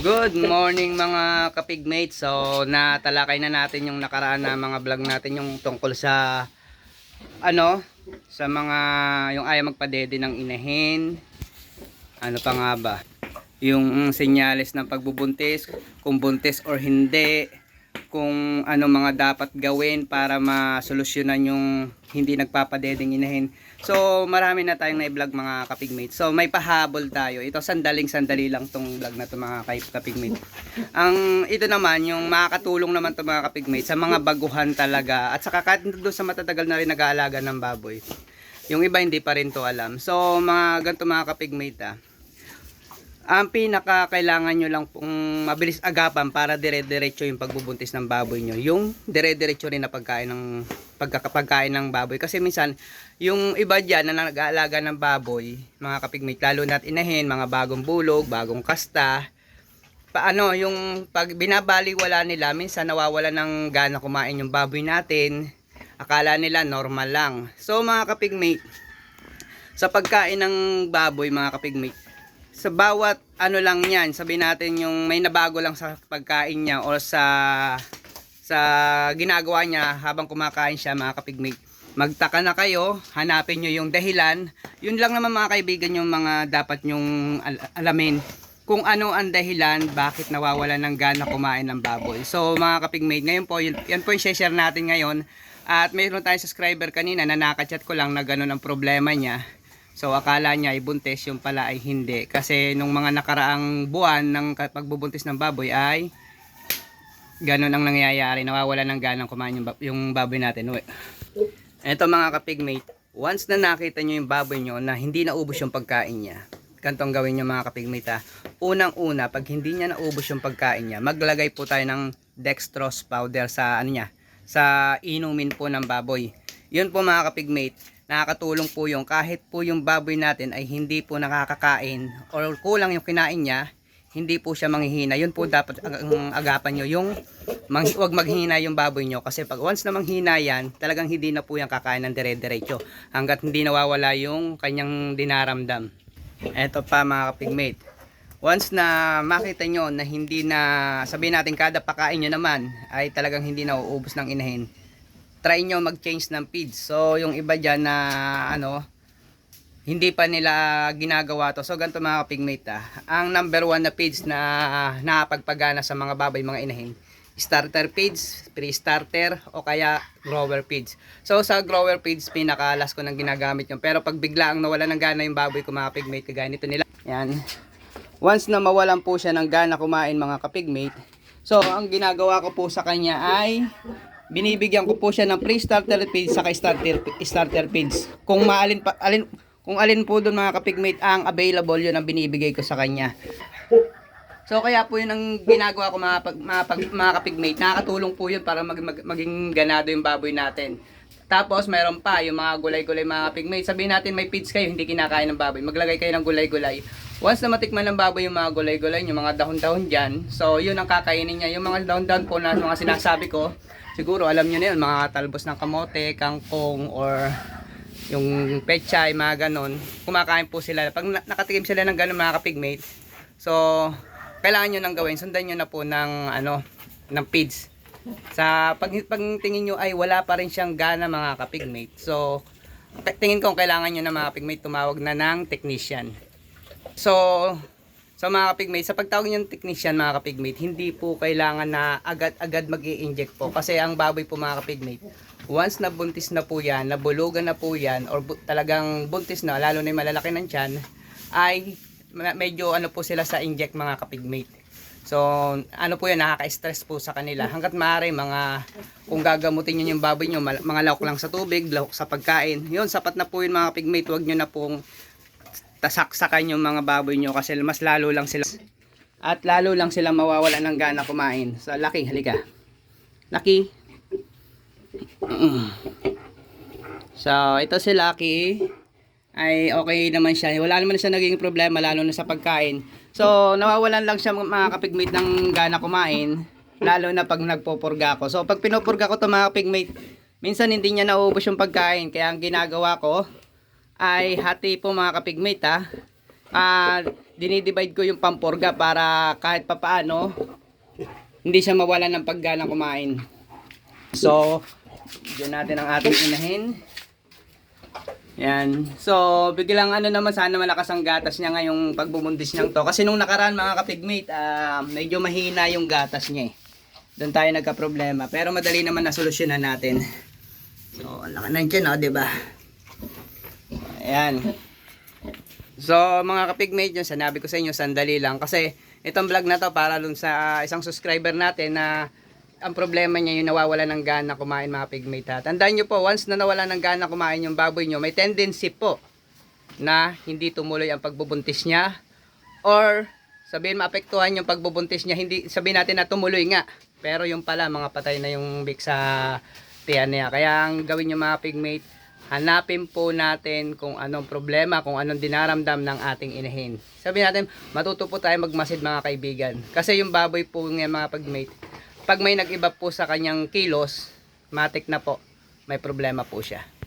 Good morning mga kapigmates. So natalakay na natin yung nakaraan na mga vlog natin yung tungkol sa ano sa mga yung ayaw magpadede ng inahin. Ano pa nga ba? Yung senyales ng pagbubuntis, kung buntis or hindi, kung ano mga dapat gawin para masolusyonan yung hindi nagpapadedeng inahin. So, marami na tayong na-vlog mga kapigmate. So, may pahabol tayo. Ito, sandaling sandali lang tong vlog na to mga kapigmate. Ang ito naman, yung makakatulong naman to mga kapigmate sa mga baguhan talaga. At saka kahit doon sa matatagal na rin nag-aalaga ng baboy. Yung iba hindi pa rin to alam. So, mga ganito mga kapigmate ah ang pinaka kailangan nyo lang pong mabilis agapan para dire-diretso yung pagbubuntis ng baboy nyo. Yung dire-diretso rin na pagkain ng pagkakapagkain ng baboy. Kasi minsan, yung iba dyan na nag-aalaga ng baboy, mga kapigmate, lalo na't inahin, mga bagong bulog, bagong kasta, paano yung pag binabaliwala nila, minsan nawawala ng gana kumain yung baboy natin. Akala nila normal lang. So mga kapigmate, sa pagkain ng baboy mga kapigmate, sa bawat ano lang yan, sabihin natin yung may nabago lang sa pagkain niya or sa sa ginagawa niya habang kumakain siya mga kapigmate. Magtaka na kayo, hanapin nyo yung dahilan. Yun lang naman mga kaibigan yung mga dapat nyong al- alamin kung ano ang dahilan bakit nawawala ng gana kumain ng baboy. So mga kapigmate, ngayon po, yan po yung share natin ngayon. At mayroon tayong subscriber kanina na nakachat ko lang na ganun ang problema niya. So akala niya ay buntis, yung pala ay hindi. Kasi nung mga nakaraang buwan ng pagbubuntis ng baboy ay ganun ang nangyayari. Nawawala ng ganang kumain yung, yung baboy natin. Uy. Ito mga kapigmate, once na nakita nyo yung baboy nyo na hindi naubos yung pagkain niya, kantong gawin nyo mga kapigmate. Unang-una, pag hindi niya naubos yung pagkain niya, maglagay po tayo ng dextrose powder sa ano niya, sa inumin po ng baboy. Yun po mga kapigmate, nakakatulong po yung kahit po yung baboy natin ay hindi po nakakakain or kulang yung kinain niya, hindi po siya manghihina. Yun po dapat ang agapan nyo. Yung mang, wag maghina yung baboy nyo. Kasi pag once na manghina yan, talagang hindi na po yan kakain ng dire-diretso. Hanggat hindi nawawala yung kanyang dinaramdam. Eto pa mga kapigmate. Once na makita nyo na hindi na, sabihin natin kada pakain nyo naman ay talagang hindi na uubos ng inahin, try nyo mag-change ng feeds. So, yung iba dyan na, ano, hindi pa nila ginagawa to. So, ganito mga kapigmate ah. Ang number one na feeds na nakapagpagana sa mga baboy, mga inahin, starter feeds, pre-starter, o kaya grower feeds. So, sa grower feeds, pinakalas ko nang ginagamit yun. Pero pag bigla ang nawala ng gana yung baboy ko mga kapigmate, kagaya nito nila. Yan. Once na mawalan po siya ng gana kumain mga kapigmate, so, ang ginagawa ko po sa kanya ay binibigyan ko po siya ng pre-starter feeds saka starter starter feeds. Kung maalin pa alin kung alin po doon mga kapigmate ang available yun ang binibigay ko sa kanya. So kaya po yun ang ginagawa ko mga, pag, mga, pag, mga kapigmate. Nakakatulong po yun para mag, mag, maging ganado yung baboy natin. Tapos mayroon pa yung mga gulay-gulay mga kapigmate. Sabihin natin may feeds kayo, hindi kinakain ng baboy. Maglagay kayo ng gulay-gulay. Once na matikman ng baboy yung mga gulay-gulay, yung mga dahon-dahon dyan, so yun ang kakainin niya. Yung mga dahon-dahon po na mga sinasabi ko, siguro alam nyo na yun, mga talbos ng kamote, kangkong, or yung pechay, mga ganon. Kumakain po sila. Pag na- nakatikim sila ng ganon mga kapigmate, so kailangan nyo nang gawin, sundan nyo na po ng ano, ng feeds. Sa pag, pag tingin nyo ay wala pa rin siyang gana mga kapigmate. So, tingin ko kailangan nyo na mga kapigmate tumawag na ng technician. So, sa mga kapigmate, sa pagtawag ng technician mga kapigmate, hindi po kailangan na agad-agad mag inject po. Kasi ang baboy po mga kapigmate, once na buntis na po yan, nabulugan na po yan, or bu- talagang buntis na, lalo na yung malalaki ng tiyan, ay medyo ano po sila sa inject mga kapigmate. So, ano po yan, nakaka-stress po sa kanila. Hanggat maaari, mga, kung gagamutin nyo yung baboy nyo, mga lahok lang sa tubig, lahok sa pagkain. Yun, sapat na po yun mga kapigmate. Huwag nyo na pong tasaksakan yung mga baboy nyo kasi mas lalo lang sila at lalo lang sila mawawala ng gana kumain. So, Lucky, halika. Mm. So, ito si Lucky ay okay naman siya. Wala naman siya naging problema lalo na sa pagkain. So, nawawalan lang siya mga kapigmate ng gana kumain lalo na pag nagpopurga ako. So, pag pinupurga ko to mga kapigmate, minsan hindi niya nauubos yung pagkain. Kaya ang ginagawa ko ay hati po mga kapigmate ha. ah dinidivide ko yung pampurga para kahit papaano hindi siya mawalan ng paggana kumain. So, bigyan natin ang ating inahin. Yan. So, biglang ano naman sana malakas ang gatas niya ngayong pagbubuntis niyang to. Kasi nung nakaraan mga kapigmate, ah, medyo mahina yung gatas niya eh. Doon tayo nagka-problema. Pero madali naman na solusyonan natin. So, ang laki na dyan, oh, di ba? Ayan. So, mga kapigmate yun, sanabi ko sa inyo, sandali lang. Kasi, itong vlog na to para dun sa isang subscriber natin na ang problema niya yung nawawala ng gana kumain mga pigmate ha. Tandaan nyo po, once na nawala ng gana kumain yung baboy nyo, may tendency po na hindi tumuloy ang pagbubuntis niya or sabihin maapektuhan yung pagbubuntis niya, hindi sabihin natin na tumuloy nga. Pero yung pala, mga patay na yung big sa tiyan niya. Kaya ang gawin nyo mga pigmate, hanapin po natin kung anong problema, kung anong dinaramdam ng ating inahin. Sabihin natin, matuto po tayo magmasid mga kaibigan. Kasi yung baboy po ng mga pigmate, pag may nag-iba po sa kanyang kilos, matik na po, may problema po siya.